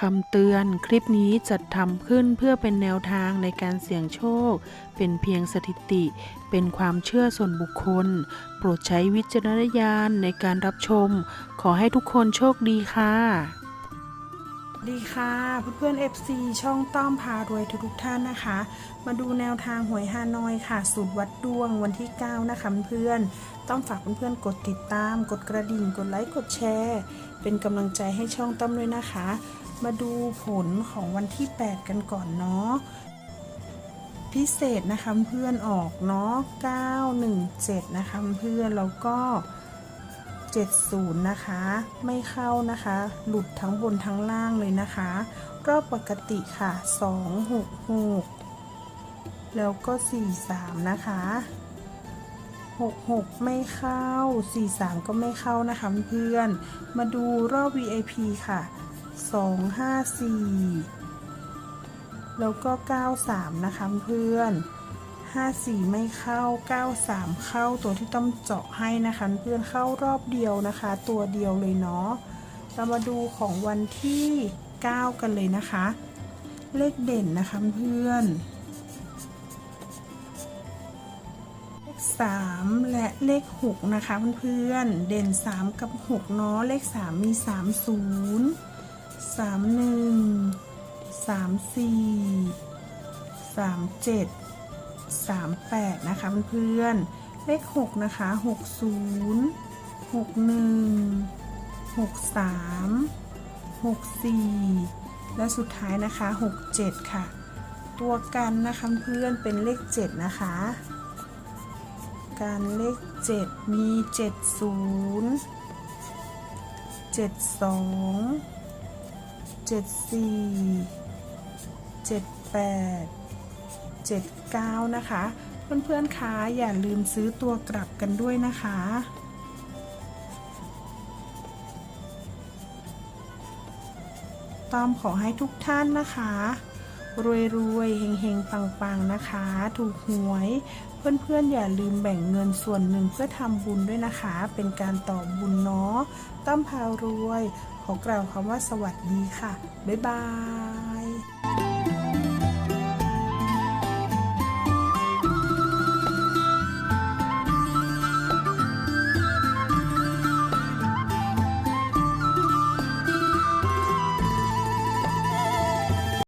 คำเตือนคลิปนี้จัดทำขึ้นเพื่อเป็นแนวทางในการเสี่ยงโชค เป็นเพียงสถิติ เป็นความเชื่อส่วนบุคคล โปรดใช้วิจารณญาณในการรับชม ขอให้ทุกคนโชคดีค่ะ ดีค่ะเพื่อนๆ FC ช่องต้อมพารวยทุกๆท่านนะคะ มาดูแนวทางหวยฮานอยค่ะ สูตรวัดดวงวันที่ 9 นะคะเพื่อนต้องฝากเพื่อนๆ กดติดตาม กดกระดิ่ง กดไลค์ กดแชร์ เป็นกำลังใจให้ช่องต้อมด้วยนะคะ มาดูผลของวันที่ 8 กันก่อนเนาะพิเศษนะคะเพื่อนออกเนาะ917 นะคะเพื่อนแล้วก็ 70 นะคะ ไม่เข้านะคะ หลุดทั้งบนทั้งล่างเลยนะคะ รอบปกติค่ะ 266 แล้วก็ 43 นะคะ66 ไม่เข้า 43 ก็ไม่เข้านะคะเพื่อน มาดูรอบ VIP ค่ะ 254 แล้วก็ 93 นะคะเพื่อน 54 ไม่เข้า 93 เข้าตัวที่ต้องเจาะให้นะคะเพื่อนเข้ารอบเดียวนะคะ ตัวเดียวเลยเนาะเรามาดูของวันที่ 9 กันเลยนะคะ เลขเด่นนะคะเพื่อน เลข 3 และเลข 6 นะคะเพื่อนเด่น 3 กับ 6 เนาะเลข 3 มี 30 สามหนึ่งสามสี่สามเจ็ดสามแปดนะคะเพื่อนเลขหกนะคะหกศูนย์หกหนึ่งหกสามหกสี่และสุดท้ายนะคะหกเจ็ดค่ะ ตัวกันนะคะเพื่อนเป็นเลขเจ็ดนะคะการเลขเจ็ดมีเจ็ดศูนย์เจ็ดสอง 74 78 79นะคะ เพื่อนๆคะอย่าลืมซื้อตัวกลับกันด้วยนะคะตอมขอให้ทุกท่านนะคะ รวยๆเฮงๆปังๆนะคะ ถูกหวย เพื่อนๆอย่าลืมแบ่งเงินส่วนหนึ่งเพื่อทำบุญด้วยนะคะ เป็นการตอบบุญเนาะตั้มพารวย ขอกล่าวคำว่าสวัสดีค่ะ บ๊ายบาย